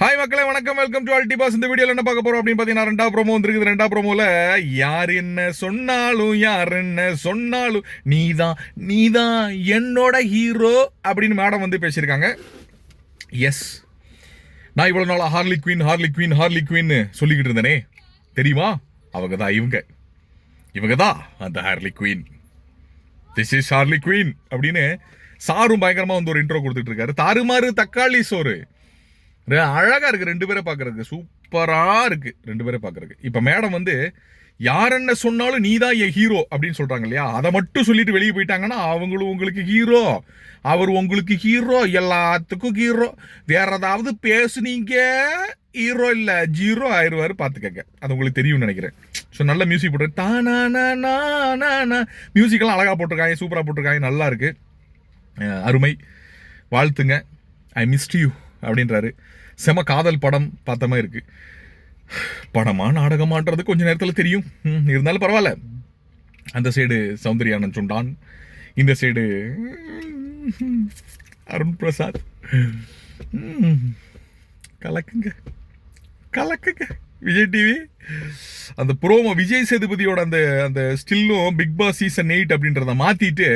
Hi மக்களே வணக்கம். Welcome to ஆல்டி pass இந்த வீடியோல என்ன பார்க்க போறோம் அப்படின்னு பார்த்தீங்கன்னா ரெண்டா ப்ரோமோ வந்துருக்குது. ரெண்டா ப்ரோமோல யார் என்ன சொன்னாலும் யார் என்ன சொன்னாலும் நீதான் நீதான் என்னோட ஹீரோ அப்படின்னு மேடம் வந்து பேசியிருக்காங்க. எஸ் நான் இவ்வளவு நாளா Harley Quinn Harley Quinn Harley Quinn சொல்லிக்கிட்டு இருந்தேனே. தெரியுமா? அவங்க தான் இவங்க. இவங்க தான் அந்த Harley Quinn this is Harley Quinn அப்படின்னு சாரும் பயங்கரமா வந்து ஒரு இன்ட்ரோ கொடுத்துட்டு இருக்காரு. தாறுமாறு தக்காளி சோறு. ரெ- அழகா இருக்கு ரெண்டு பேரை பார்க்கறதுக்கு சூப்பரா இருக்கு ரெண்டு பேரை பார்க்கறதுக்கு இப்ப மேடம் வந்து யார் என்ன சொன்னாலும் நீ தான் என் ஹீரோ அப்படின்னு சொல்றாங்க இல்லையா? அதை மட்டும் சொல்லிட்டு வெளியே போயிட்டாங்கன்னா அவங்களும் உங்களுக்கு ஹீரோ அவர் உங்களுக்கு ஹீரோ எல்லாத்துக்கும் ஹீரோ வேற ஏதாவது பேசுனீங்க ஹீரோ இல்ல ஜீரோ ஆயிடுவாரு பாத்துக்கங்க. அது உங்களுக்கு தெரியும்னு நினைக்கிறேன். ஸோ நல்ல மியூசிக் போட்டு தானா மியூசிக் எல்லாம் அழகா போட்டிருக்காங்க சூப்பரா போட்டிருக்காங்க நல்லா இருக்கு. அருமை. வாழ்த்துங்க. ஐ மிஸ்ட் யூ அப்படின்றாரு. செம காதல் படம் பார்த்த மாதிரி இருக்கு. படமா நாடகமான்றது கொஞ்ச நேரத்தில் தெரியும். இருந்தாலும் பரவாயில்ல. அந்த சைடு சௌந்தர்யானந்த் சுண்டான் இந்த சைடு அருண் பிரசாத். கலக்குங்க கலக்குங்க. விஜய் டிவி அந்த ப்ரோமோ விஜய் சேதுபதியோட அந்த அந்த ஸ்டில்லும் பிக் பாஸ் சீசன் எயிட் அப்படின்றத மாற்றிட்டு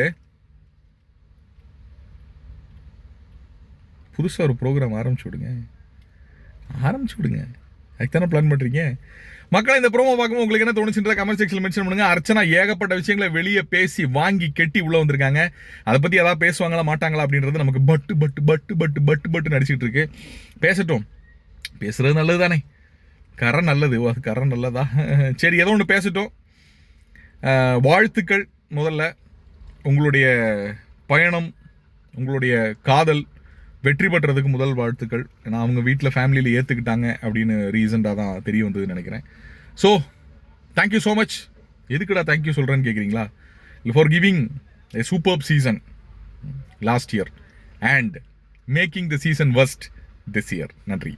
புதுசாக ஒரு ப்ரோக்ராம் ஆரம்பிச்சு விடுங்க. ஆரம்பிச்சு விடுங்க. அதுக்கு தானே பிளான் பண்ணுறீங்க மக்கள் இந்த ப்ரோமோ பார்க்கும்போது உங்களுக்கு என்ன தோணுச்சுன்ற கமெண்ட் செக்ஷன் மென்ஷன் பண்ணுங்க. அர்ச்சனா ஏகப்பட்ட விஷயங்களை வெளியே பேசி வாங்கி கெட்டி உள்ளே வந்திருக்காங்க. அதை பற்றி ஏதாவது பேசுவாங்களா மாட்டாங்களா அப்படின்றது நமக்கு பட்டு பட்டு பட்டு பட்டு பட்டு பட்டு நடிச்சிட்டு இருக்கு. பேசட்டும். பேசுறது நல்லது தானே. கரை நல்லது. ஓ, அது கரை நல்லதா? சரி ஏதோ ஒன்று பேசட்டும். வாழ்த்துக்கள் முதல்ல. உங்களுடைய பயணம் உங்களுடைய காதல் வெற்றி பெற்றதுக்கு முதல் வாழ்த்துக்கள். ஏன்னா அவங்க வீட்டில் ஃபேமிலியில் ஏற்றுக்கிட்டாங்க அப்படின்னு ரீசெண்டாக தான் தெரிய வந்ததுன்னு நினைக்கிறேன். So thank you so much எதுக்குடா தேங்க்யூ சொல்கிறேன்னு கேட்குறீங்களா for giving a super season last year and making the season worst this year நன்றி.